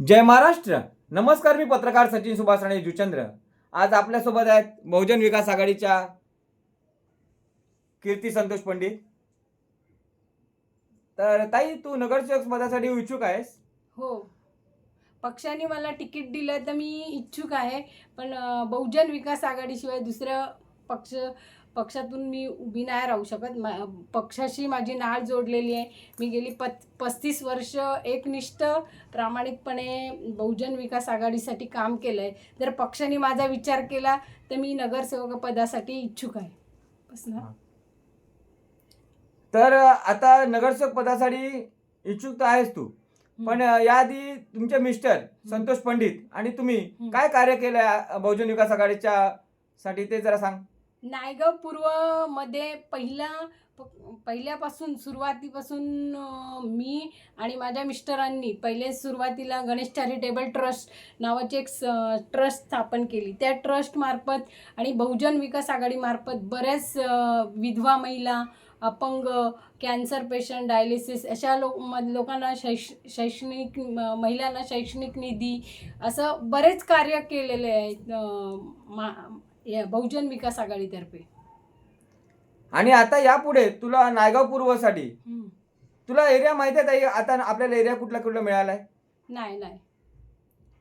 जय महाराष्ट्र. नमस्कार मी पत्रकार सचिन सुभाष राणे जुचंद्र. आज आपल्यासोबत आहेत बहुजन विकास आघाडीच्या कीर्ती संतोष पंडित. तर ताई तू नगरसेवक पदासाठी इच्छुक आहेस? हो. पक्षाने मला तिकीट दिलं तर मी इच्छुक आहे पण अं, बहुजन विकास आघाडीशिवाय दुसरं पक्ष पक्षातून मी उभी नाही राहू शकत. मा पक्षाशी माझी नाळ जोडलेली आहे. मी गेली प पस्तीस वर्ष एकनिष्ठ प्रामाणिकपणे बहुजन विकास आघाडीसाठी काम केलं आहे जर पक्षाने माझा विचार केला तर मी नगरसेवक पदासाठी इच्छुक आहे. बस ना? तर आता नगरसेवक पदासाठी इच्छुक तर आहेस तू. पण याआधी तुमचे मिस्टर संतोष पंडित आणि तुम्ही. काय कार्य केलं आहे बहुजन विकास आघाडीच्या साठी ते जरा सांग. नायगाव पूर्वमध्ये पहिला प- पहिल्यापासून सुरुवातीपासून मी आणि माझ्या मिस्टरांनी पहिले सुरुवातीला गणेश चॅरिटेबल ट्रस्ट नावाची एक ट्रस्ट स्थापन केली. त्या ट्रस्टमार्फत आणि बहुजन विकास आघाडीमार्फत बऱ्याच विधवा महिला अपंग कॅन्सर पेशंट डायलिसिस अशा लोक म लोकांना शैश शैक्षणिक महिलांना शैक्षणिक निधी असं बरेच कार्य केलेले आहेत मा या बहुजन विकास आघाडीतर्फे. आणि आता यापुढे तुला नायगाव पूर्वसाठी हम्म. तुला एरिया माहिती आहे ताई? आता आपल्याला एरिया कुठला कुठला मिळाला आहे नाही नाही.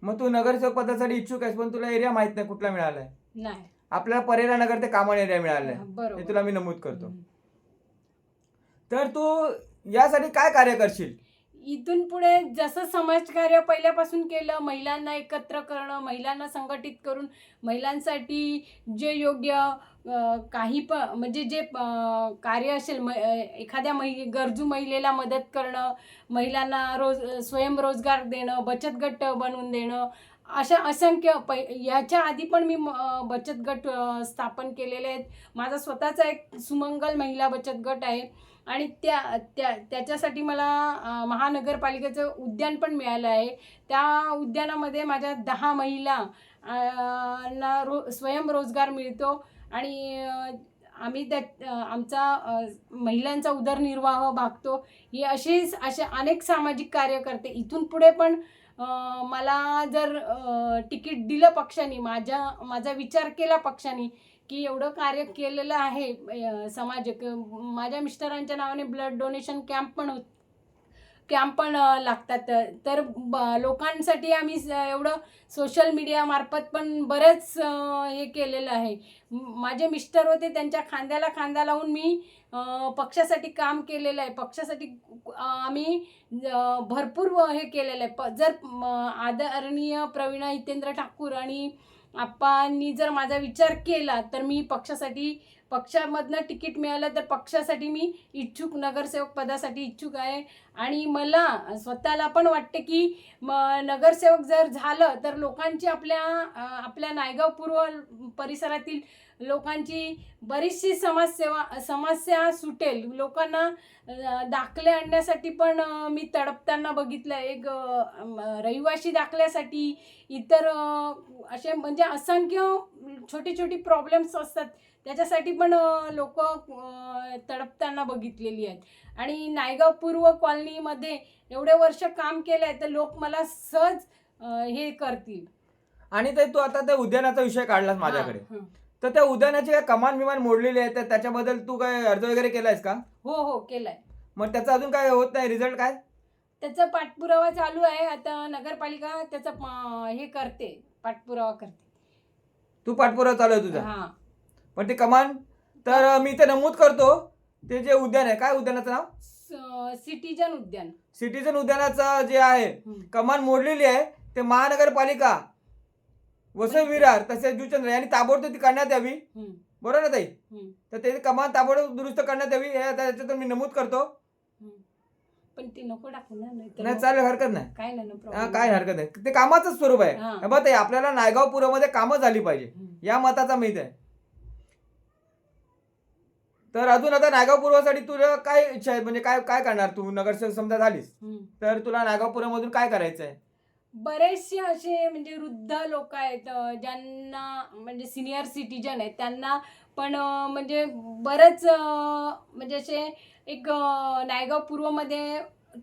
मग तू नगरसेवक पदासाठी इच्छुक आहेस पण तुला एरिया माहीत नाही कुठला मिळालाय. नाही. आपल्याला परेरा नगर ते कामण एरिया मिळालाय. हे बरोबर. तुला मी नमूद करतो. हम्म. तर तू यासाठी काय कार्य करशील? इथून पुढे जसं समाजकार्य पहिल्यापासून केलं महिलांना एकत्र करणं महिलांना संघटित करून महिलांसाठी जे योग्य काही प म्हणजे जे कार्य असेल म एखाद्या महि गरजू महिलेला मदत करणं महिलांना रोज स्वयंरोजगार देणं बचत गट बनवून देणं अशा असंख्य पै ह्याच्या आधी पण मी म- बचत गट स्थापन केलेले आहेत. माझा स्वतःचा एक सुमंगल महिला बचत गट आहे. आणि त्या त्या त्याच्यासाठी मला महानगरपालिकेचं उद्यान पण मिळालं आहे. त्या उद्यानामध्ये माझ्या दहा महिला ना रो स्वयंरोजगार मिळतो आणि आम्ही त्या आमचा महिलांचा उदरनिर्वाह भागतो. ही अशीच असे अनेक सामाजिक कार्य करते इथून पुढे पण मला जर तिकीट दिलं पक्षाने माझ्या माझा विचार केला पक्षाने की एवढं कार्य केलेलं आहे समाज माझ्या मिस्टरांच्या नावाने ब्लड डोनेशन कॅम्प पण होत कॅम्प पण लागतात. तर ब- लोकांसाठी आम्ही स- एवढं सोशल मीडियामार्फत पण बरंच हे केलेलं आहे. माझे मिस्टर होते त्यांच्या खांद्याला खांदा लावून मी पक्षासाठी काम केलेलं आहे. पक्षासाठी आम्ही भरपूर हे केलेलं आहे. प जर आदरणीय प्रवीणा हितेंद्र ठाकूर आणि आप्पांनी जर माझा विचार केला तर मी पक्षासाठी पक्षामधनं तिकीट मिळालं तर पक्षासाठी मी इच्छुक नगरसेवक पदासाठी इच्छुक आहे. आणि मला स्वतःला पण वाटते की म नगरसेवक जर झालं तर लोकांची आपल्या आपल्या नायगाव पूर्व परिसरातील लोकांची बरीचशी समाजसेवा समस्या सुटेल. लोकांना दाखले आणण्यासाठी पण मी तडपताना बघितलं एक रहिवाशी दाखल्यासाठी इतर असे म्हणजे असंख्य छोटी छोटी प्रॉब्लेम्स असतात. त्याच्यासाठी पण लोक तडपताना बघितलेली आहेत. आणि नायगाव पूर्व कॉलनीमध्ये एवढे वर्ष काम केलं आहे तर लोक मला सहज हे करतील. आणि ते तू आता त्या उद्यानाचा विषय काढलास माझ्याकडे. तर त्या उद्यानाची काय कमान विमान मोडलेली आहे तर त्याच्याबद्दल तू काय अर्ज वगैरे केलायस का? हो हो केलंय. मग त्याचा अजून काय होत नाही रिझल्ट काय? त्याचा पाठपुरावा चालू आहे आता नगरपालिका त्याचा प- हे करते पाठपुरावा करते. तू पाठपुरावा चालू आहे तुझा? हा. पण ते कमान तर मी ते नमूद करतो ते जे उद्यान आहे काय उद्यानाचं नाव? सिटीजन उद्यान. सिटीजन उद्यानाचं जे आहे हम्म. कमान मोडलेली आहे ते महानगरपालिका वसई विरार तसेच जुचंद्र यांनी ताबडतोब ती करण्यात यावी. बरोबर ना ताई? तर ते कमान ताबडतोब दुरुस्त करण्यात यावी हे आता याच्यातून मी नमूद करतो. पण ते नको टाकू ना नाहीतर नाही मग चालेल हरकत नाही. काय नाही ना हा, problem. काय हरकत नाही. ते कामाचं स्वरूप आहे. हा. हे बघ ताई आपल्याला नायगाव पुरामध्ये कामं झाली पाहिजे. हम्म. या मताचा माहीत आहे. तर अजून आता नायगाव पूर्वासाठी तुला काय इच्छा आहे? म्हणजे काय काय करणार तू? नगरसेवक समजा झालीस. हम्म. तर तुला नायगाव पुरामधून काय करायचं आहे बरेचसे असे म्हणजे वृद्ध लोक आहेत ज्यांना म्हणजे सिनियर सिटीजन आहेत त्यांना पण म्हणजे बरंच म्हणजे असे एक नायगाव पूर्वमध्ये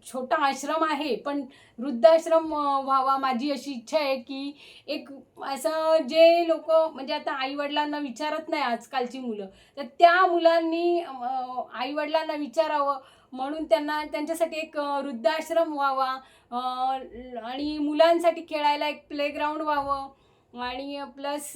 छोटा आश्रम आहे पण वृद्धाश्रम व्हावा माझी अशी इच्छा आहे की एक असं जे लोक म्हणजे आता आईवडिलांना विचारत नाही आजकालची मुलं तर त्या मुलांनी आईवडिलांना विचारावं. म्हणून त्यांना त्यांच्यासाठी एक वृद्धाश्रम व्हावा आणि मुलांसाठी खेळायला एक प्लेग्राऊंड व्हावं. आणि प्लस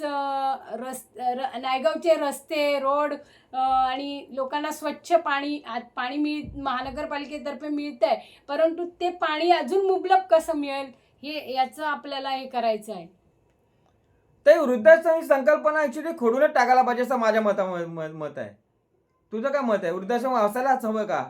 रस र नायगावचे रस्ते रोड आणि लोकांना स्वच्छ पाणी आत पाणी मिळ महानगरपालिकेतर्फे मिळतं आहे परंतु ते पाणी अजून मुबलक कसं मिळेल हे याचं आपल्याला हे करायचं आहे. तर वृद्धाश्रम ही संकल्पना ॲक्च्युली खोडूनच टाकायला पाहिजे असं माझ्या मता म- मत आहे. तुझं काय मत आहे? वृद्धाश्रम असायलाच हवं का?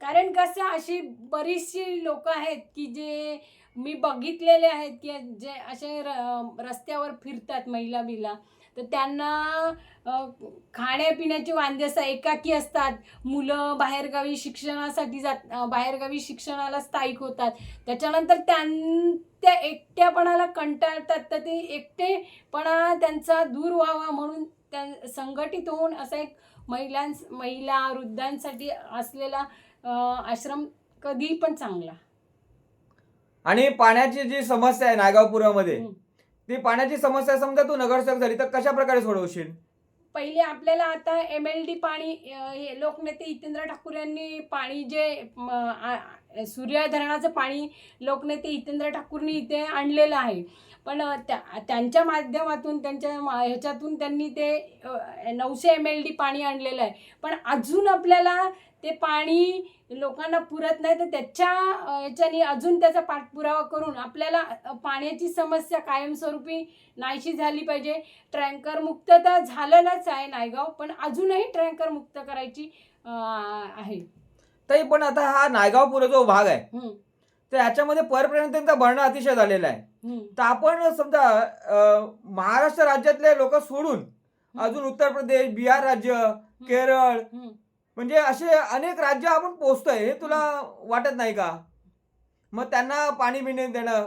कारण कसं अशी बरीचशी लोक आहेत की जे मी बघितलेले आहेत की जे असे र- रस्त्यावर फिरतात महिला बिला तर त्यांना खाण्यापिण्याची वांदे असतात एकाकी असतात. मुलं बाहेरगावी शिक्षणासाठी जात बाहेरगावी शिक्षणाला स्थायिक होतात. त्याच्यानंतर त्यां त्या एकट्यापणाला कंटाळतात तर ते एकटेपणा त्यांचा दूर व्हावा म्हणून त्या संघटित होऊन असा एक महिलांस महिला वृद्धांसाठी असलेला आश्रम कधी पण चांगला. आणि पाण्याची जी समस्या आहे नायगावपुरामध्ये हम्म. ती पाण्याची समस्या समजा तू नगरसेवक झाली तर कशा प्रकारे सोडवशील? पहिले आपल्याला आता एम एल डी पाणी हे लोकनेते हितेंद्र ठाकूर यांनी पाणी जे सूर्या धरणाचं पाणी लोकनेते हितेंद्र ठाकूरनी इथे आणलेलं आहे. पण त्या त्यांच्या माध्यमातून त्यांच्या ह्याच्यातून त्यांनी ते नऊशे एम एल डी पाणी आणलेलं आहे. पण अजून आपल्याला ते पाणी लोकांना पुरत नाही तर त्याच्या अ, ह्याच्यानी अजून त्याचा पाठपुरावा करून आपल्याला पाण्याची समस्या कायमस्वरूपी नाहीशी झाली पाहिजे. ट्रँकर मुक्त तर झालेलंच आहे नायगाव पण अजूनही ट्रँकर मुक्त करायची आहे. ताई पण आता हा नायगावपुरा जो भाग आहे तर याच्यामध्ये परपर्यंत त्यांचा भरणं अतिशय झालेला आहे. तर आपण समजा महाराष्ट्र राज्यातले लोक सोडून अजून उत्तर प्रदेश बिहार राज्य केरळ. म्हणजे असे अनेक राज्य आपण पोचतोय हे तुला वाटत नाही का? मग त्यांना पाणी बिणी देणं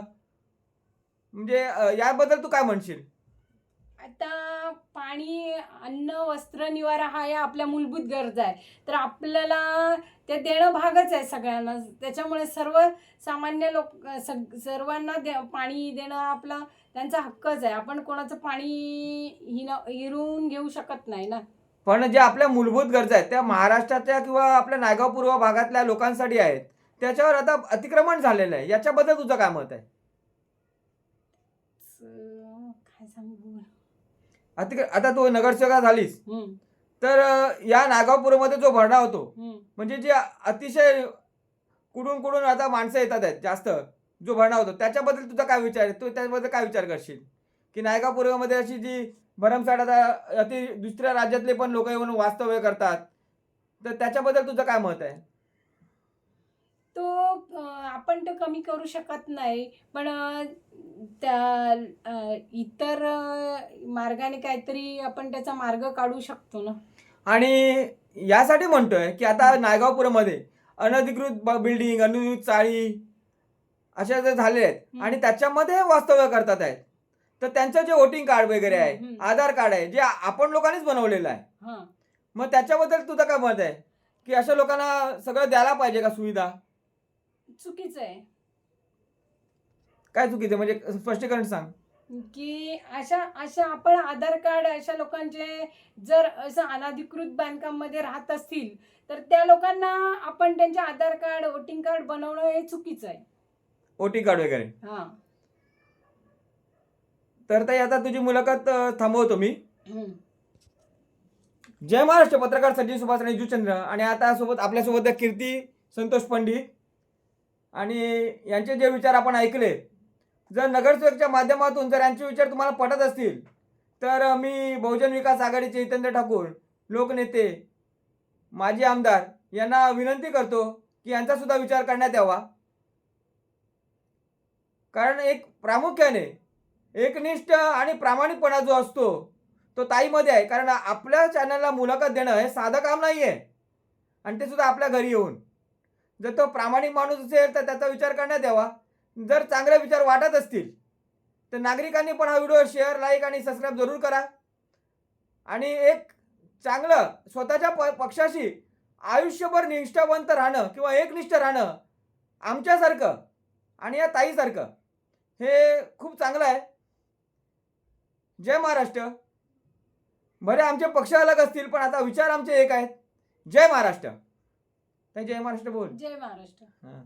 म्हणजे याबद्दल तू काय म्हणशील? आता पाणी अन्न वस्त्र निवारा हा या आपल्या मूलभूत गरजा आहे तर आपल्याला ते देणं भागच आहे सगळ्यांना. त्याच्यामुळे सर्व सामान्य लोक सग सर्वांना दे पाणी देणं आपला त्यांचा हक्कच आहे. आपण कोणाचं पाणी हिन हिरवून घेऊ शकत नाही ना. पण जे आपल्या मूलभूत गरजा आहेत त्या महाराष्ट्राच्या किंवा आपल्या नायगाव पूर्व भागातल्या लोकांसाठी आहेत त्याच्यावर आता अतिक्रमण झालेलं आहे. याच्याबद्दल तुझं काय मत आहे? स- काय सांगू अतिक्र आता तू नगरसेवका झालीस. हम्म, तर अं, या नागावपूरमध्ये जो भरणा होतो हम्म. म्हणजे जे अतिशय कुडून कुडून आता माणसं येतात आहेत जास्त जो भरणा होतो त्याच्याबद्दल तुझा काय विचार आहे? तू त्याबद्दल काय विचार करशील? की नायगापूर्वमध्ये अशी जी भरमसाठ आता अति दुसऱ्या राज्यातले पण लोक येऊन वास्तव्य करतात. तर त्याच्याबद्दल तुझं काय मत आहे? तो आपण तर कमी करू शकत नाही. पण त्या इतर मार्गाने काहीतरी आपण त्याचा मार्ग काढू शकतो ना. आणि यासाठी म्हणतोय की आता नायगावपुरमध्ये अनधिकृत बिल्डिंग अनधिकृत चाळी अशा जे झाले आहेत. आणि त्याच्यामध्ये वास्तव्य करतात आहेत. तर त्यांचं जे वोटिंग कार्ड वगैरे आहे हम्म. आधार कार्ड आहे जे आपण लोकांनीच बनवलेलं आहे. हां. मग त्याच्याबद्दल तुझं काय मत आहे? की अशा लोकांना सगळं द्यायला पाहिजे का सुविधा? चुकीचं आहे. काय चुकीचं म्हणजे स्पष्टीकरण सांग. की अशा अशा आपण आधार कार्ड अशा लोकांचे जर असं अनधिकृत बांधकाममध्ये राहत असतील तर त्या लोकांना आपण त्यांचे आधार कार्ड वोटिंग कार्ड बनवणं हे चुकीचं आहे. वोटिंग कार्ड वगैरे. हां. तर ताई आता तुझी मुलाखत थांबवतो मी. जय महाराष्ट्र पत्रकार सचिन सुभाष आणि जुचंद्र. आणि आता सोबत आपल्यासोबत कीर्ती संतोष पंडित. आणि यांचे जे विचार आपण ऐकले जर नगरसेवकच्या माध्यमातून जर यांचे विचार तुम्हाला पटत असतील तर मी बहुजन विकास आघाडीचे जितेंद्र ठाकूर लोकनेते माजी आमदार यांना विनंती करतो की यांचा सुद्धा विचार करण्यात यावा. कारण एक प्रामुख्याने एकनिष्ठ आणि प्रामाणिकपणा जो असतो तो ताईमध्ये आहे. कारण आपल्या चॅनलला मुलाखत देणं हे साधं काम नाही आहे आणि ते सुद्धा आपल्या घरी येऊन. जर तो प्रामाणिक माणूस असेल तर त्याचा विचार करण्यात यावा. जर चांगले विचार वाटत असतील तर नागरिकांनी पण हा व्हिडिओ शेअर लाईक आणि सबस्क्राईब जरूर करा. आणि एक चांगलं स्वतःच्या प पक्षाशी आयुष्यभर निष्ठावंत राहणं किंवा एकनिष्ठ राहणं आमच्यासारखं आणि या ताईसारखं हे खूप चांगलं आहे. जय महाराष्ट्र. बरे आमचे पक्ष अलग असतील पण आता विचार आमचे एक आहेत. जय महाराष्ट्र. जय महाराष्ट्र बोल. जय महाराष्ट्र. हां.